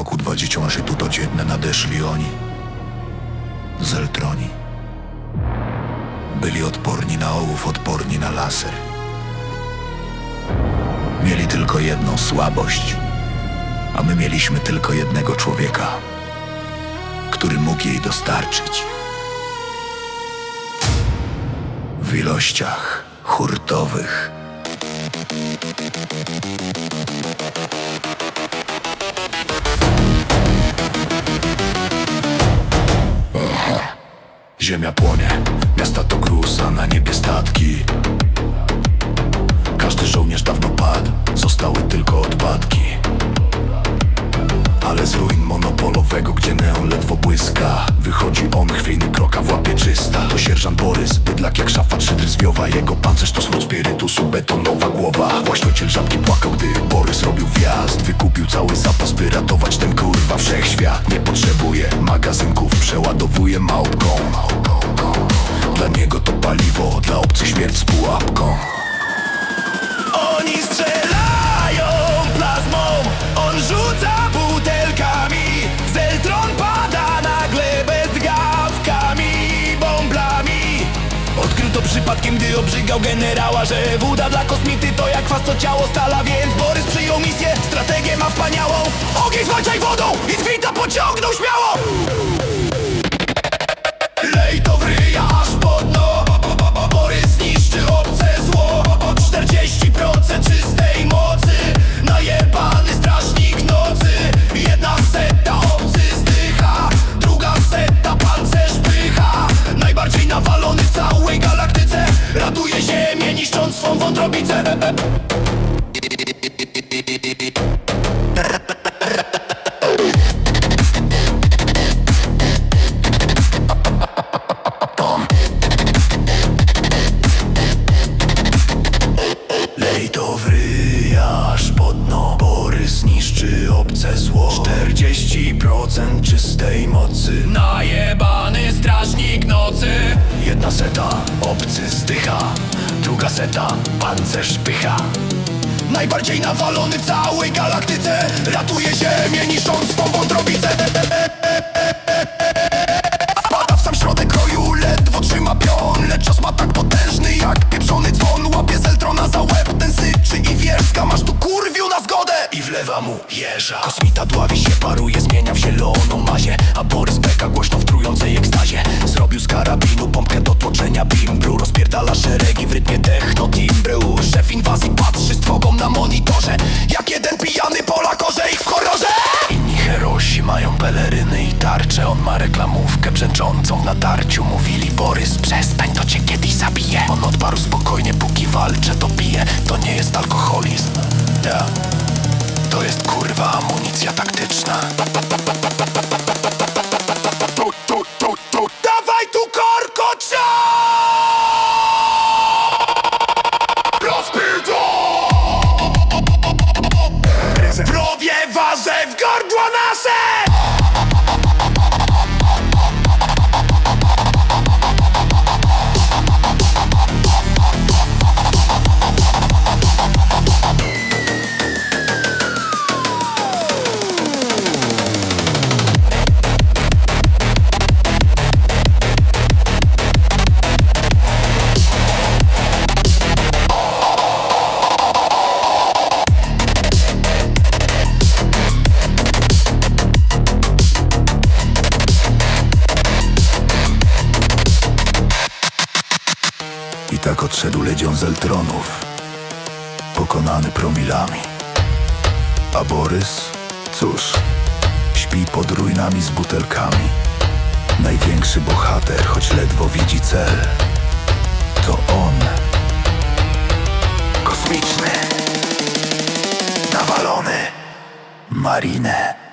roku 20 tu dzienne nadeszli oni. Zeltroni. Byli odporni na ołów, odporni na laser. Mieli tylko jedną słabość, a my mieliśmy tylko jednego człowieka, który mógł jej dostarczyć. W ilościach hurtowych. Ziemia płonie, miasta to gruz, a na niebie statki. Każdy żołnierz dawno padł, zostały tylko odpadki. Ale z ruin monopolowego, gdzie neon ledwo błyska Wychodzi on, chwiejny kroka w łapie czysta. To sierżant Borys, bydlak jak szafa trzydry zwiowa Jego pancerz to smród spirytusu, betonowa głowa. Właściciel żabki płakał, gdy Borys robił wjazd. Wykupił cały zapas, by ratować magazynków, przeładowuje małpką. Dla niego to paliwo, dla obcych śmierć z pułapką. Oni strzelają plazmą, on rzuca butelkami. Zeltron pada nagle bezdgawkami, bomblami Odkryto przypadkiem, gdy obrzygał generała Że woda dla kosmity to jak kwas co ciało stala Więc wspaniałą. Ogień zwalczaj wodą i zwita pociągnął śmiało. Lej to w ryja aż po dno. Borys obce zło. 40% czystej mocy. Najebany strażnik nocy. Jedna seta obcy zdycha. Druga seta pancerz pycha Najbardziej nawalony w całej galaktyce. Ratuje ziemię niszcząc swą wątrobicę Niszczy obce zło? 40% czystej mocy. Najebany strażnik nocy. Jedna seta, obcy zdycha. Druga seta, pancerz pycha. Najbardziej nawalony w całej galaktyce. Ratuje ziemię niszcząc swą wątrobicę. Wpada w sam środek kroju, ledwo trzyma pion. Lecz czas ma tak potężny jak pieprzony dzwon. Łapie Zeltrona za łeb, ten syczy i wierska Masz wlewa mu jeża. Kosmita dławi się, paruje, zmienia w zieloną mazię. A Borys beka głośno w trującej ekstazie. Zrobił z karabinu do tłoczenia bimbru. Rozpierdala szeregi w rytmie techno timbru Szef inwazji patrzy z trwogą na monitorze. Jak jeden pijany Polak orze w horrorze! Inni herosi mają peleryny i tarcze On ma reklamówkę brzęczącą w natarciu. Mówili Borys, przestań, to cię kiedyś zabije. On odparł spokojnie, póki walczę, to piję. To nie jest alkoholizm. Ja To jest kurwa amunicja taktyczna Tu, tu, tu, tu Dawaj tu korkocia! Rozpierdzą! Prowiewa, że w gardła nasze! Tak odszedł legion Zeltronów Pokonany promilami. A Borys, cóż Śpi pod ruinami z butelkami. Największy bohater, choć ledwo widzi cel To on. Kosmiczny Nawalony Marinę